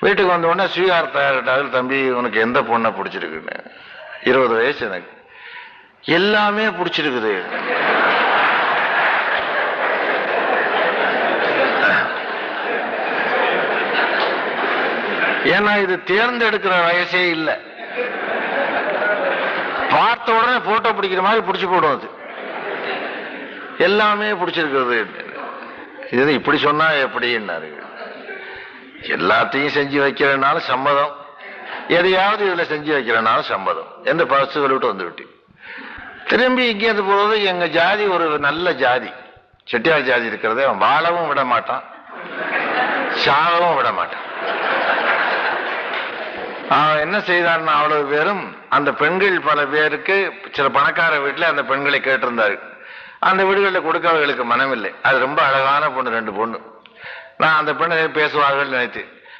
வீட்டுக்கு வந்த உடனே ஸ்வீகார் தம்பி உனக்கு எந்த பொண்ணை பிடிச்சிருக்குன்னு? இருபது வயசு எனக்கு. எல்லாமே பிடிச்சிருக்குது. ஏன்னா இது தேர்ந்தெடுக்கிற வயசே இல்லை. பார்த்த உடனே போட்டோ பிடிக்கிற மாதிரி பிடிச்சி போடும் அது. எல்லாமே பிடிச்சிருக்கிறது. இது இப்படி சொன்னா எப்படின்னாரு. எல்லாத்தையும் செஞ்சு வைக்கிறனால சம்மதம். எதையாவது இதுல செஞ்சு வைக்கிறனால சம்மதம். எந்த பரிசு விட்டு வந்து விட்டு திரும்பி இங்கேருந்து போறது எங்க ஜாதி ஒரு நல்ல ஜாதி. செட்டியார் ஜாதி இருக்கிறதே. அவன் வாழவும் விட மாட்டான். சாகவும் விட மாட்டான். அவன் என்ன செய்தான்னா அவ்வளவு பேரும் அந்த பெண்கள் பல பேருக்கு சில பணக்கார வீட்டுல அந்த பெண்களை கேட்டிருந்தாரு அந்த வீடுகளில் கொடுக்க அவர்களுக்கு மனமில்லை. அது ரொம்ப அழகான பொண்ணு ரெண்டு பொண்ணு. நான் அந்த பெண்ணை பேசுவார்கள் நினைத்து.